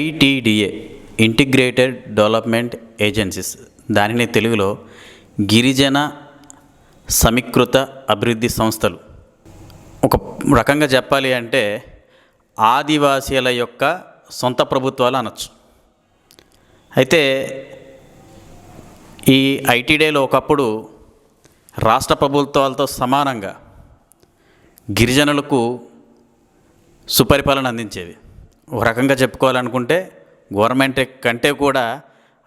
ITDA integrated development agencies దానిని తెలుగులో గిరిజన సమీకృత అభివృద్ధి సంస్థలు. ఒక రకంగా చెప్పాలి అంటే ఆదివాసీల యొక్క సొంత ప్రభుత్వాలు అనొచ్చు. అయితే ఈ ఐటీడీలో ఒకప్పుడు రాష్ట్ర ప్రభుత్వాలతో సమానంగా గిరిజనులకు సుపరిపాలన అందించేవి. ఒక రకంగా చెప్పుకోవాలనుకుంటే గవర్నమెంట్ కంటే కూడా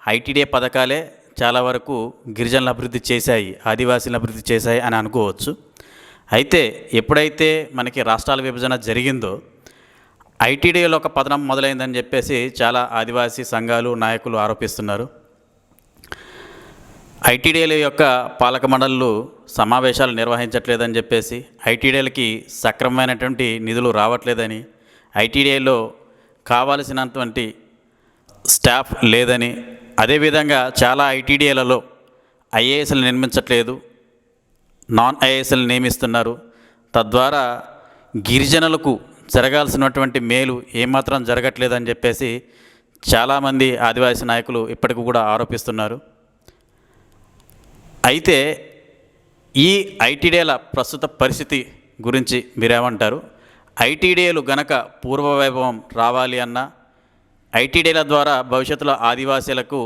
ఐటీడీ పథకాలే చాలా వరకు గిరిజనుల అభివృద్ధి చేశాయి ఆదివాసీల అభివృద్ధి చేశాయి అని అనుకోవచ్చు. అయితే ఎప్పుడైతే మనకి రాష్ట్రాల విభజన జరిగిందో ఐటీడీలో ఒక పతనం మొదలైందని చెప్పేసి చాలా ఆదివాసీ సంఘాలు నాయకులు ఆరోపిస్తున్నారు. ఐటీడీఏల యొక్క పాలక మండళ్ళు సమావేశాలు నిర్వహించట్లేదని చెప్పేసి ఐటీడీఏలకి సక్రమమైనటువంటి నిధులు రావట్లేదని ఐటీడీఏలో కావాల్సినటువంటి స్టాఫ్ లేదని. అదేవిధంగా చాలా ఐటీడీఏలలో ఐఏఎస్లు నిర్మించట్లేదు. నాన్ ఐఏఎస్లు నియమిస్తున్నారు. తద్వారా గిరిజనులకు జరగాల్సినటువంటి మేలు ఏమాత్రం జరగట్లేదని చెప్పేసి చాలామంది ఆదివాసీ నాయకులు ఇప్పటికి కూడా ఆరోపిస్తున్నారు. అయితే ఈ ఐటీడీల ప్రస్తుత పరిస్థితి గురించి మీరేమంటారు? ఐటీడీలు గనక పూర్వవైభవం రావాలి అన్నా ఐటీడీల ద్వారా భవిష్యత్తులో ఆదివాసీలకు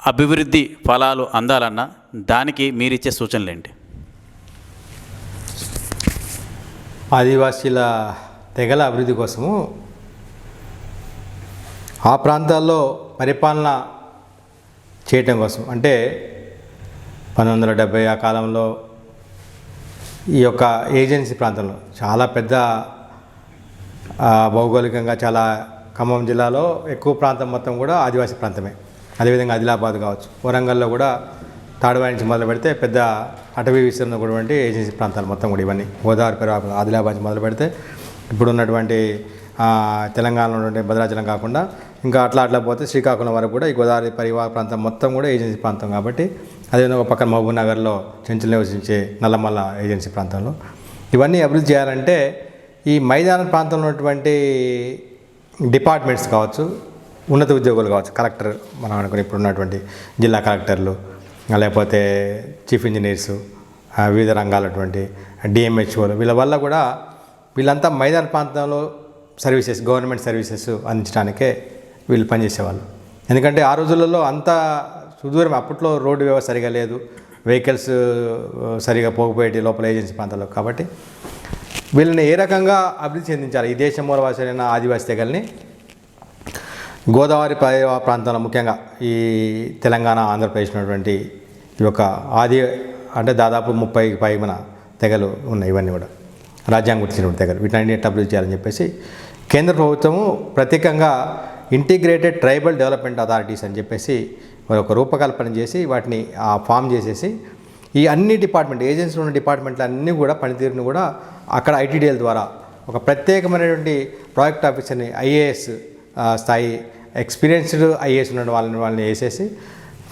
అభివృద్ధి ఫలాలు అందాలన్నా దానికి మీరిచ్చే సూచనలు ఏంటి ఆదివాసీల తెగల అభివృద్ధి కోసము ఆ ప్రాంతాల్లో పరిపాలన చేయటం కోసం. అంటే పంతొమ్మిది వందల డెబ్భై ఆ కాలంలో ఈ యొక్క ఏజెన్సీ ప్రాంతంలో చాలా పెద్ద భౌగోళికంగా చాలా ఖమ్మం జిల్లాలో ఎక్కువ ప్రాంతం మొత్తం కూడా ఆదివాసీ ప్రాంతమే. అదేవిధంగా ఆదిలాబాద్ కావచ్చు. వరంగల్లో కూడా తాడువాయి నుంచి మొదలు పెడితే పెద్ద అటవీ విస్తరణ ఉన్నటువంటి ఏజెన్సీ ప్రాంతాలు మొత్తం కూడా ఇవన్నీ. గోదావరి పరివాహం ఆదిలాబాద్ నుంచి మొదలు పెడితే ఇప్పుడు ఉన్నటువంటి తెలంగాణలో ఉన్నటువంటి భద్రాచలం కాకుండా ఇంకా అట్లా అట్లా పోతే శ్రీకాకుళం వరకు కూడా ఈ గోదావరి పరివాహ ప్రాంతం మొత్తం కూడా ఏజెన్సీ ప్రాంతం కాబట్టి అదేవిధంగా ఒక పక్కన మహబూబ్ నగర్లో చెంచులు నివసించే నల్లమల్ల ఏజెన్సీ ప్రాంతంలో. ఇవన్నీ అభివృద్ధి చేయాలంటే ఈ మైదాన ప్రాంతంలో ఉన్నటువంటి డిపార్ట్మెంట్స్ కావచ్చు ఉన్నత ఉద్యోగులు కావచ్చు కలెక్టర్ మనం అనుకుని ఇప్పుడు ఉన్నటువంటి జిల్లా కలెక్టర్లు లేకపోతే చీఫ్ ఇంజనీర్స్ వివిధ రంగాలటువంటి డిఎంహెచ్ఓలు వీళ్ళ వల్ల కూడా వీళ్ళంతా మైదాన ప్రాంతంలో సర్వీసెస్ గవర్నమెంట్ సర్వీసెస్ అందించడానికే వీళ్ళు పనిచేసేవాళ్ళు. ఎందుకంటే ఆ రోజులలో అంతా సుదూరం అప్పట్లో రోడ్డు వ్యవస్థ సరిగా లేదు. వెహికల్స్ సరిగా పోకపోయేటి లోపల ఏజెన్సీ ప్రాంతాల్లో. కాబట్టి వీళ్ళని ఏ రకంగా అభివృద్ధి చెందించాలి? ఈ దేశం మూలవాసైన ఆదివాసీ తెగల్ని గోదావరి ప్రాంతంలో ముఖ్యంగా ఈ తెలంగాణ ఆంధ్రప్రదేశ్ ఉన్నటువంటి ఈ యొక్క ఆది అంటే దాదాపు ముప్పై పైన తెగలు ఉన్నాయి ఇవన్నీ కూడా. రాజ్యాంగం గుర్తించినటువంటి తెగలు. వీటిని అభివృద్ధి చేయాలని చెప్పేసి కేంద్ర ప్రభుత్వము ప్రత్యేకంగా ఇంటిగ్రేటెడ్ ట్రైబల్ డెవలప్మెంట్ అథారిటీస్ అని చెప్పేసి మరి ఒక రూపకల్పన చేసి వాటిని ఆ ఫామ్ చేసేసి ఈ అన్ని డిపార్ట్మెంట్ ఏజెన్సీలో ఉన్న డిపార్ట్మెంట్లు అన్నీ కూడా పనితీరుని కూడా అక్కడ ఐటీడీఎల్ ద్వారా ఒక ప్రత్యేకమైనటువంటి ప్రాజెక్ట్ ఆఫీసర్ని ఐఏఎస్ స్థాయి ఎక్స్పీరియన్స్డ్ ఐఏఎస్ ఉన్న వాళ్ళని వాళ్ళని వేసేసి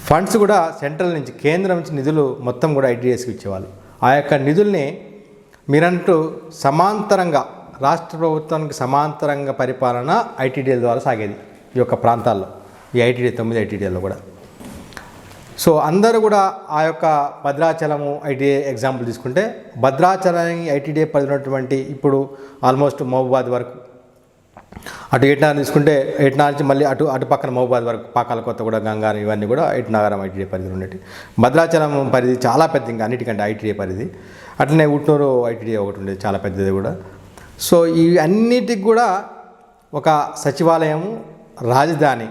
ఫండ్స్ కూడా సెంట్రల్ నుంచి కేంద్రం నుంచి నిధులు మొత్తం కూడా ఐటీడీఎస్కి ఇచ్చేవాళ్ళు. ఆ యొక్క నిధుల్ని మీరంటూ సమాంతరంగా రాష్ట్ర ప్రభుత్వానికి సమాంతరంగా పరిపాలన ఐటీడీఎల్ ద్వారా సాగేది ఈ యొక్క ప్రాంతాల్లో ఈ ఐటీడీ తొమ్మిది ఐటీడీఎల్లో కూడా. సో అందరూ కూడా ఆ యొక్క భద్రాచలము ఐటీఏ ఎగ్జాంపుల్ తీసుకుంటే భద్రాచలం ఐటీడీఏ పరిధినటువంటి ఇప్పుడు ఆల్మోస్ట్ మహబూబాద్ వరకు. అటు ఎట్నా తీసుకుంటే ఎట్నా నుంచి మళ్ళీ అటు అటు పక్కన మహబూబాద్ వరకు పాకాల కొత్త కూడా గంగారం ఇవన్నీ కూడా ఏటనగరం ఐటీడీఏ పరిధిలో ఉండేవి భద్రాచలం పరిధి చాలా పెద్ద ఇంకా అన్నిటికంటే ఐటీడీఏ పరిధి. అట్లనే ఉట్నూరు ఐటీడీఏ ఒకటి ఉండేది చాలా పెద్దది కూడా. సో ఇవి అన్నిటికి కూడా ఒక సచివాలయం రాజధాని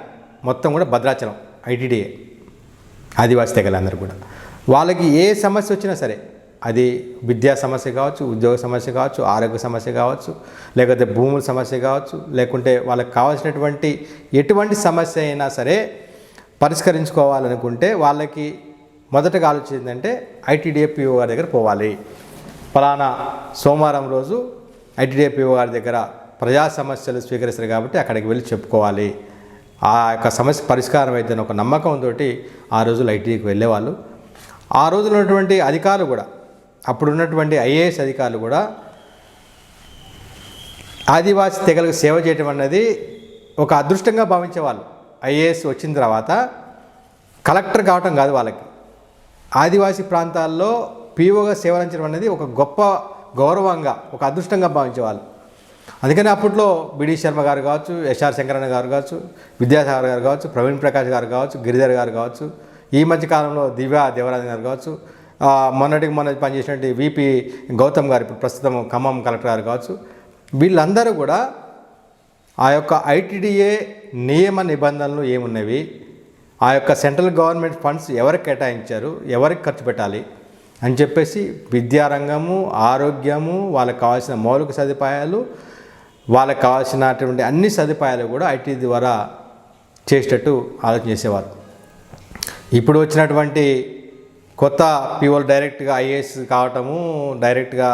మొత్తం కూడా భద్రాచలం ఐటీడీఏ ఆదివాసి తెగలందరూ కూడా. వాళ్ళకి ఏ సమస్య వచ్చినా సరే అది విద్యా సమస్య కావచ్చు ఉద్యోగ సమస్య కావచ్చు ఆరోగ్య సమస్య కావచ్చు లేకపోతే భూముల సమస్య కావచ్చు లేకుంటే వాళ్ళకి కావాల్సినటువంటి ఎటువంటి సమస్య అయినా సరే పరిష్కరించుకోవాలనుకుంటే వాళ్ళకి మొదటగా ఆలోచించిందంటే ఐటీడీఏపీఓ గారి దగ్గర పోవాలి. ఫలానా సోమవారం రోజు ఐటీడీఏపీఓ గారి దగ్గర ప్రజా సమస్యలు స్వీకరిస్తారు కాబట్టి అక్కడికి వెళ్ళి చెప్పుకోవాలి. ఆ యొక్క సమస్య పరిష్కారం అయితే ఒక నమ్మకంతో ఆ రోజులు ఐటీకి వెళ్ళేవాళ్ళు. ఆ రోజులు ఉన్నటువంటి అధికారులు కూడా అప్పుడు ఉన్నటువంటి ఐఏఎస్ అధికారులు కూడా ఆదివాసీ తెగలకు సేవ చేయటం అన్నది ఒక అదృష్టంగా భావించేవాళ్ళు. ఐఏఎస్ వచ్చిన తర్వాత కలెక్టర్ కావటం కాదు వాళ్ళకి. ఆదివాసీ ప్రాంతాల్లో పీఓగా సేవలంచడం అనేది ఒక గొప్ప గౌరవంగా ఒక అదృష్టంగా భావించేవాళ్ళు. అందుకని అప్పట్లో బిడి శర్మ గారు కావచ్చు ఎస్ఆర్ శంకరన్న గారు కావచ్చు విద్యాసాగర్ గారు కావచ్చు ప్రవీణ్ ప్రకాష్ గారు కావచ్చు గిరిధర్ గారు కావచ్చు ఈ మధ్య కాలంలో దివ్య దేవరాజన్ గారు కావచ్చు మొన్నటికి మొన్న పనిచేసినటువంటి విపి గౌతమ్ గారు ఇప్పుడు ప్రస్తుతం ఖమ్మం కలెక్టర్ గారు కావచ్చు వీళ్ళందరూ కూడా ఆ యొక్క ఐటీడీఏ నియమ నిబంధనలు ఏమున్నవి ఆ యొక్క సెంట్రల్ గవర్నమెంట్ ఫండ్స్ ఎవరికి కేటాయించారు ఎవరికి ఖర్చు పెట్టాలి అని చెప్పేసి విద్యారంగము ఆరోగ్యము వాళ్ళకి కావాల్సిన మౌలిక సదుపాయాలు వాళ్ళకి కావాల్సినటువంటి అన్ని సదుపాయాలు కూడా ఐటీ ద్వారా చేసేటట్టు ఆలోచన చేసేవారు. ఇప్పుడు వచ్చినటువంటి కొత్త పీఓలు డైరెక్ట్గా ఐఏఎస్ కావటము డైరెక్ట్గా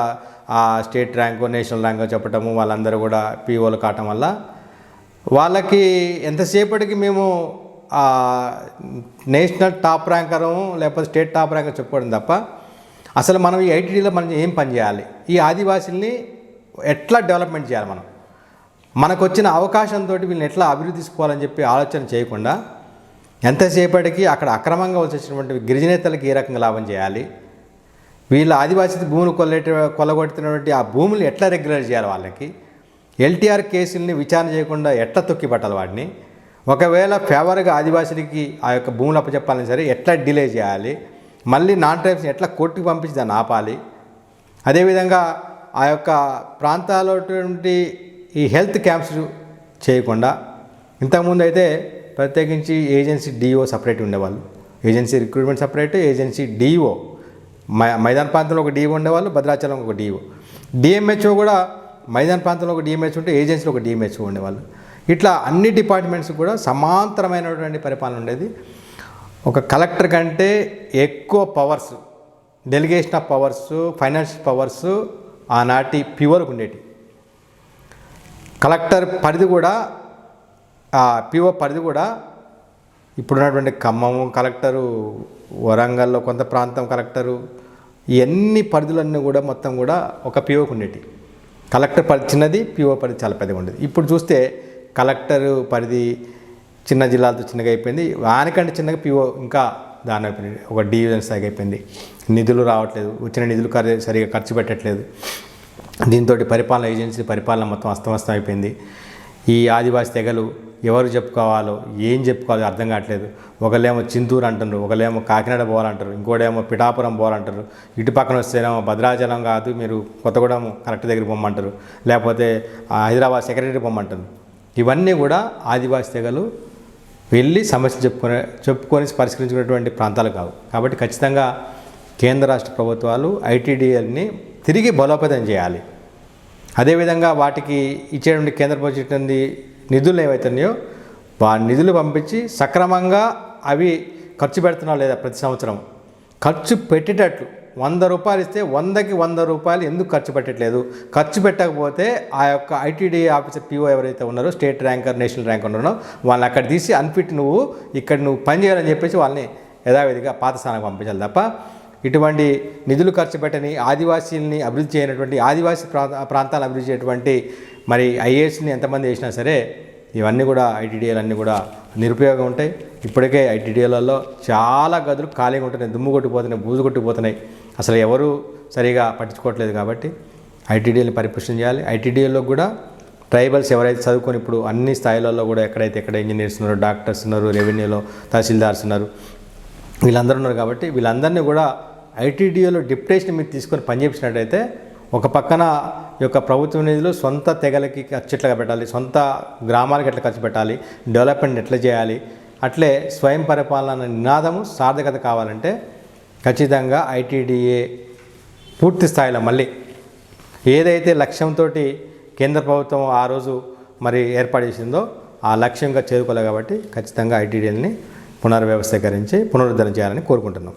ఆ స్టేట్ ర్యాంకు నేషనల్ ర్యాంకు చెప్పటము వాళ్ళందరూ కూడా పీఓలు కావటం వల్ల వాళ్ళకి ఎంతసేపటికి మేము నేషనల్ టాప్ ర్యాంకరు లేకపోతే స్టేట్ టాప్ ర్యాంకర్ చెప్పుకోవడం తప్ప అసలు మనం ఈ ఐటీడీలో మనం ఏం పని చేయాలి? ఈ ఆదివాసీల్ని ఎట్లా డెవలప్మెంట్ చేయాలి మనం? మనకు వచ్చిన అవకాశంతో వీళ్ళని ఎట్లా అభివృద్ధి తీసుకోవాలని చెప్పి ఆలోచన చేయకుండా ఎంతసేపటికి అక్కడ అక్రమంగా వచ్చేసినటువంటి గిరిజనేతలకు ఏ రకంగా లాభం చేయాలి? వీళ్ళ ఆదివాసీ భూములు కొల్లెట కొల్లగొడుతున్నటువంటి ఆ భూములు ఎట్లా రెగ్యులర్ చేయాలి వాళ్ళకి? ఎల్టీఆర్ కేసుల్ని విచారణ చేయకుండా ఎట్లా తొక్కిపట్టాలి వాడిని? ఒకవేళ ఫేవర్గా ఆదివాసులకి ఆ యొక్క భూములు అప్పచెప్పాలని సరే ఎట్లా డిలే చేయాలి? మళ్ళీ నాన్ ట్రైబ్స్ని ఎట్లా కోర్టుకు పంపించి దాన్ని ఆపాలి? అదేవిధంగా ఆ యొక్క ప్రాంతాల్లో ఈ హెల్త్ క్యాంప్స్ చేయకుండా ఇంతకుముందు అయితే ప్రత్యేకించి ఏజెన్సీ డిఓ సపరేట్ ఉండేవాళ్ళు. Agency recruitment separate agency DO. My మైదాన ప్రాంతంలో ఒక డిఓ ఉండేవాళ్ళు భద్రాచలం ఒక డిఓ. డిఎంహెచ్ఓ కూడా మైదాన ప్రాంతంలో ఒక డిఎంహెచ్ ఉంటే ఏజెన్సీలో ఒక డిఎంహెచ్ఓ ఉండేవాళ్ళు. ఇట్లా అన్ని డిపార్ట్మెంట్స్ కూడా సమాంతరమైనటువంటి పరిపాలన ఉండేది. ఒక కలెక్టర్ కంటే ఎక్కువ powers delegation of powers financial powers ఆనాటి ప్యూర్కి ఉండేటి. కలెక్టర్ పరిధి కూడా ఆ పిఓ పరిధి కూడా ఇప్పుడున్నటువంటి ఖమ్మము కలెక్టరు వరంగల్లో కొంత ప్రాంతం కలెక్టరు ఇవన్నీ పరిధులన్నీ కూడా మొత్తం కూడా ఒక పిఓకి ఉండేటి. కలెక్టర్ పరిధి చిన్నది పిఓ పరిధి చాలా పెద్దగా ఉండేది. ఇప్పుడు చూస్తే కలెక్టరు పరిధి చిన్న జిల్లాలతో చిన్నగా అయిపోయింది. వానికంటే చిన్నగా పిఓ ఇంకా దాని అయిపోయింది. ఒక డివిజన్ స్థాయికి అయిపోయింది. నిధులు రావట్లేదు. వచ్చిన నిధులు సరిగా ఖర్చు పెట్టట్లేదు. దీంతో పరిపాలన ఏజెన్సీ పరిపాలన మొత్తం అస్తమస్తం అయిపోయింది ఈ ఆదివాసి తెగలు ఎవరు చెప్పుకోవాలో ఏం చెప్పుకోవాలో అర్థం కావట్లేదు. ఒకళ్ళేమో చింతూరు అంటారు ఒకళ్ళేమో కాకినాడ పోవాలంటారు ఇంకోటేమో పిఠాపురం పోవాలంటారు. ఇటు పక్కన వస్తేనేమో భద్రాచలం కాదు మీరు కొత్తగూడెం కరెక్ట్ దగ్గర పొమ్మంటారు. లేకపోతే హైదరాబాద్ సెక్రటరీ పొమ్మంటారు. ఇవన్నీ కూడా ఆదివాసి తెగలు వెళ్ళి సమస్య చెప్పుకునే చెప్పుకొని పరిష్కరించుకునేటువంటి ప్రాంతాలు కావు. కాబట్టి ఖచ్చితంగా కేంద్ర రాష్ట్ర ప్రభుత్వాలు ఐటీడీఎల్ని తిరిగి బలోపేతం చేయాలి. అదేవిధంగా వాటికి ఇచ్చేటువంటి కేంద్ర ప్రభుత్వం నిధులు ఏవైతున్నాయో వా నిధులు పంపించి సక్రమంగా అవి ఖర్చు పెడుతున్నా లేదా ప్రతి సంవత్సరం. ఖర్చు పెట్టేటట్లు వంద రూపాయలు ఇస్తే వందకి వంద రూపాయలు ఎందుకు ఖర్చు పెట్టట్లేదు? ఖర్చు పెట్టకపోతే ఆ యొక్క ఐటీడీ ఆఫీసర్ పీఓ ఎవరైతే ఉన్నారో స్టేట్ ర్యాంకర్ నేషనల్ ర్యాంక్ ఉన్నారో వాళ్ళని అక్కడ తీసి అన్ఫిట్ నువ్వు ఇక్కడ నువ్వు పని చేయాలని చెప్పేసి వాళ్ళని యథావిధిగా పాత స్థానానికి పంపించాలి తప్ప ఇటువంటి నిధులు ఖర్చు పెట్టని ఆదివాసీల్ని అభివృద్ధి చేయనటువంటి ఆదివాసీ ప్రాంత ప్రాంతాలను అభివృద్ధి చేయటువంటి మరి ఐఏఎస్ని ఎంతమంది చేసినా సరే ఇవన్నీ కూడా ఐటీడీఏలు అన్నీ కూడా నిరుపయోగం ఉంటాయి. ఇప్పటికే ఐటీడీఏలలో చాలా గదులు ఖాళీగా ఉంటున్నాయి. దుమ్ము కొట్టిపోతున్నాయి బూజు కొట్టిపోతున్నాయి అసలు ఎవరు సరిగా పట్టించుకోవట్లేదు కాబట్టి ఐటీడీఎల్ని పరిపుష్టం చేయాలి. ఐటీడీఏలో కూడా ట్రైబల్స్ ఎవరైతే చదువుకొని ఇప్పుడు అన్ని స్థాయిలలో కూడా ఎక్కడైతే ఎక్కడ ఇంజనీర్స్ ఉన్నారో డాక్టర్స్ ఉన్నారు రెవెన్యూలో తహసీల్దార్స్ ఉన్నారు వీళ్ళందరూ ఉన్నారు కాబట్టి వీళ్ళందరినీ కూడా ఐటీడీఏలో డిప్యుటేషన్ మీరు తీసుకొని పనిచేసినట్టయితే ఒక పక్కన యొక్క ప్రభుత్వ నిధులు సొంత తెగలకి ఖర్చు ఎట్లా పెట్టాలి సొంత గ్రామాలకి ఎట్లా ఖర్చు పెట్టాలి డెవలప్మెంట్ ఎట్లా చేయాలి అట్లే స్వయం పరిపాలన నినాదము సార్థకత కావాలంటే ఖచ్చితంగా ఐటీడీఏ పూర్తి స్థాయిలో మళ్ళీ ఏదైతే లక్ష్యంతో కేంద్ర ప్రభుత్వం ఆ రోజు మరి ఏర్పాటు చేసిందో ఆ లక్ష్యంగా చేరుకోలేదు కాబట్టి ఖచ్చితంగా ఐటీడీఎల్ని పునర్వ్యవస్థీకరించి పునరుద్ధరణ చేయాలని కోరుకుంటున్నాం.